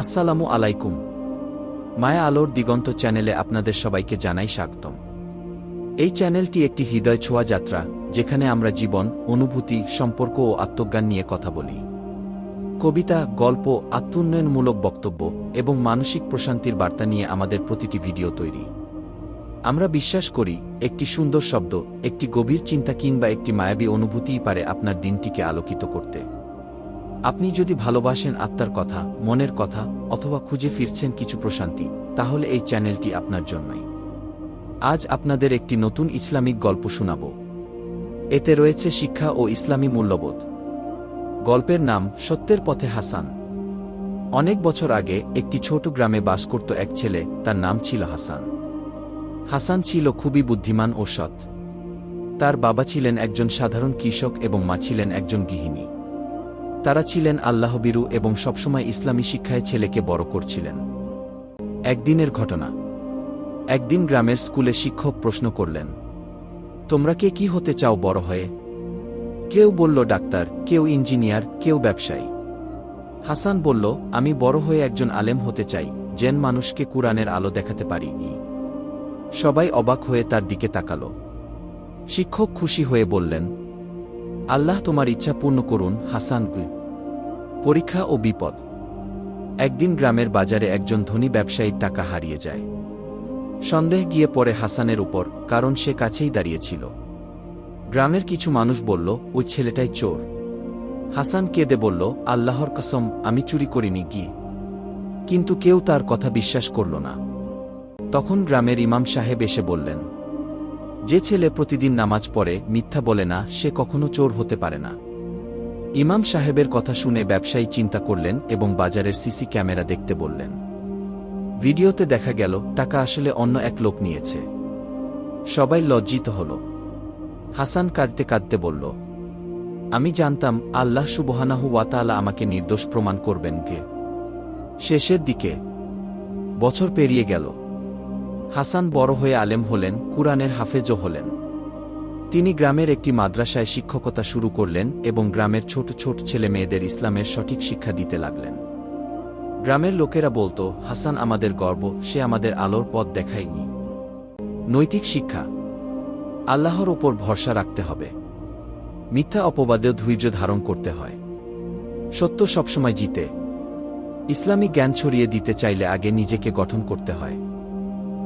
আসসালামু আলাইকুম। মায়া আলোর দিগন্ত চ্যানেলে আপনাদের সবাইকে জানাই স্বাগতম। এই চ্যানেলটি একটি হৃদয় ছোঁয়া যাত্রা, যেখানে আমরা জীবন, অনুভূতি, সম্পর্ক ও আত্মজ্ঞান নিয়ে কথা বলি। কবিতা, গল্প, আত্মোন্নয়নমূলক বক্তব্য এবং মানসিক প্রশান্তির বার্তা নিয়ে আমাদের প্রতিটি ভিডিও তৈরি। আমরা বিশ্বাস করি, একটি সুন্দর শব্দ, একটি গভীর চিন্তা কিংবা একটি মায়াবী অনুভূতিই পারে আপনার দিনটিকে আলোকিত করতে। আপনি যদি ভালোবাসেন আত্মার কথা, মনের কথা, অথবা খুঁজে ফিরছেন কিছু প্রশান্তি, তাহলে এই চ্যানেলটি আপনার জন্যই। আজ আপনাদের একটি নতুন ইসলামিক গল্প শোনাব। এতে রয়েছে শিক্ষা ও ইসলামী মূল্যবোধ। গল্পের নাম সত্যের পথে হাসান। অনেক বছর আগে একটি ছোট গ্রামে বাস করত এক ছেলে, তার নাম ছিল হাসান। হাসান ছিল খুবই বুদ্ধিমান ও সৎ। তার বাবা ছিলেন একজন সাধারণ কৃষক এবং মা ছিলেন একজন গৃহিণী। তারা ছিলেন আল্লাহবিরু এবং সবসময় ইসলামী শিক্ষায় ছেলেকে বড় করছিলেন। একদিনের ঘটনা। একদিন গ্রামের স্কুলে শিক্ষক প্রশ্ন করলেন, তোমরা কে কি হতে চাও বড় হয়ে? কেউ বলল, ডাক্তার, কেউ ইঞ্জিনিয়ার, কেউ ব্যবসায়ী। হাসান বলল, আমি বড় হয়ে একজন আলেম হতে চাই, যেন মানুষকে কুরআনের আলো দেখাতে পারি। সবাই অবাক হয়ে তার দিকে তাকাল। শিক্ষক খুশি হয়ে বললেন, আল্লাহ তোমার ইচ্ছা পূর্ণ করুন, হাসান পরীক্ষা ও বিপদ। একদিন গ্রামের বাজারে একজন ধনী ব্যবসায়ীর টাকা হারিয়ে যায়। সন্দেহ গিয়ে পড়ে হাসানের উপর, কারণ সে কাছেই দাঁড়িয়েছিল। গ্রামের কিছু মানুষ বলল, ওই ছেলেটাই চোর। হাসান কেঁদে বলল, আল্লাহর কসম, আমি চুরি করিনি, গিয়ে। কিন্তু কেউ তার কথা বিশ্বাস করল না। তখন গ্রামের ইমাম সাহেব এসে বললেন, যে ছেলে প্রতিদিন নামাজ পড়ে, মিথ্যা বলে না, সে কখনো চোর হতে পারে না। ইমাম সাহেবের কথা শুনে ব্যবসায়ী চিন্তা করলেন এবং বাজারের সিসি ক্যামেরা দেখতে বললেন। ভিডিওতে দেখা গেল, টাকা আসলে অন্য এক লোক নিয়েছে। সবাই লজ্জিত হল। হাসান কাঁদতে কাঁদতে বলল, আমি জানতাম, আল্লাহ সুবহানাহু ওয়াতালা আমাকে নির্দোষ প্রমাণ করবেন কে? শেষের দিকে, বছর পেরিয়ে গেল। হাসান বড় হয়ে আলেম হলেন, কুরআনের হাফেজও হলেন। তিনি গ্রামের একটি মাদ্রাসায় শিক্ষকতা শুরু করলেন এবং গ্রামের ছোট ছোট ছেলে মেয়েদের ইসলামের সঠিক শিক্ষা দিতে লাগলেন। গ্রামের লোকেরা বলতো, হাসান আমাদের গর্ব, সে আমাদের আলোর পথ দেখায়নি। নৈতিক শিক্ষা। আল্লাহর ওপর ভরসা রাখতে হবে। মিথ্যা অপবাদেও ধৈর্য ধারণ করতে হয়। সত্য সবসময় জিতে। ইসলামিক জ্ঞান ছড়িয়ে দিতে চাইলে আগে নিজেকে গঠন করতে হয়।